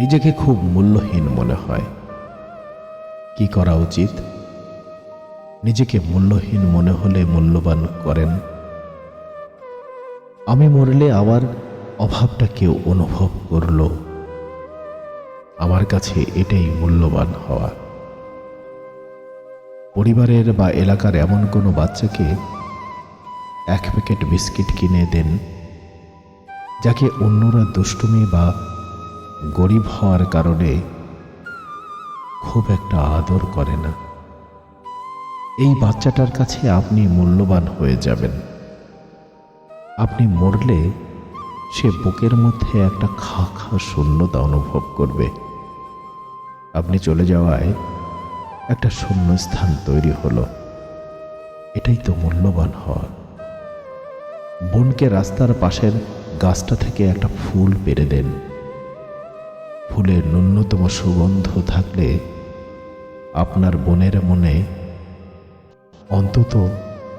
নিজেকে খুব মূল্যহীন মনে হয়। কি করা উচিত? নিজেকে মূল্যহীন মনে হলে মূল্যবান করেন। আমি মরলে আমার অভাবটা কেউ অনুভব করল। আমার কাছে এটাই মূল্যবান হওয়া। পরিবারের বা এলাকার এমন কোনো বাচ্চাকে এক প্যাকেট বিস্কিট কিনে দেন, যাকে অন্যরা দুষ্টুমি বা গরিব হওয়ার কারণে খুব একটা আদর করে না। এই বাচ্চাটার কাছে আপনি মূল্যবান হয়ে যাবেন। আপনি মরলে সে বুকের মধ্যে একটা খা খা শূন্যতা অনুভব করবে। আপনি চলে যাওয়ায় একটা শূন্য স্থান তৈরি হলো। এটাই তো মূল্যবান হওয়া। বোনকে রাস্তার পাশের গাছটা থেকে একটা ফুল পেরে দেন। ফুলের ন্যূনতম সুগন্ধ থাকলে আপনার বোনের মনে অন্তত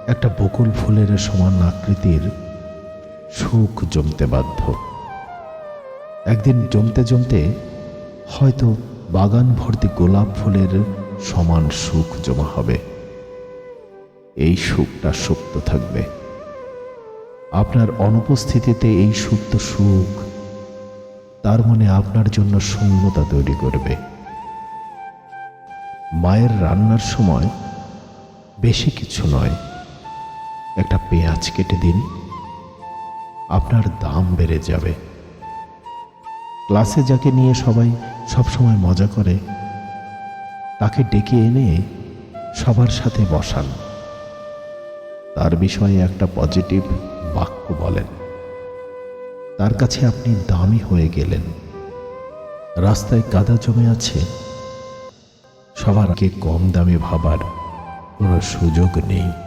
একটা বকুল ফুলের সমান আকৃতির সুখ জমতে বাধ্য। একদিন জমতে জমতে হয়তো বাগান ভর্তি গোলাপ ফুলের সমান সুখ জমা হবে। এই সুখটা সুপ্ত থাকবে। আপনার অনুপস্থিতিতে এই সুপ্ত সুখ তার মনে আপনার জন্য শূন্যতা তৈরি করবে। মায়ের রান্নার সময় বেশি কিছু নয়। একটা পেঁয়াজ কেটে দিন, আপনার দাম বেড়ে যাবে। ক্লাসে যাকে নিয়ে সবাই সবসময় মজা করে, তাকে ডেকে এনে সবার সাথে বসান। তার বিষয়ে একটা পজিটিভ বাক্য বলেন। তার কাছে আপনি দামি হয়ে গেলেন। রাস্তায় কাদা জমে আছে। সবার আগে কম দামে ভাবার কোনো সুযোগ নেই।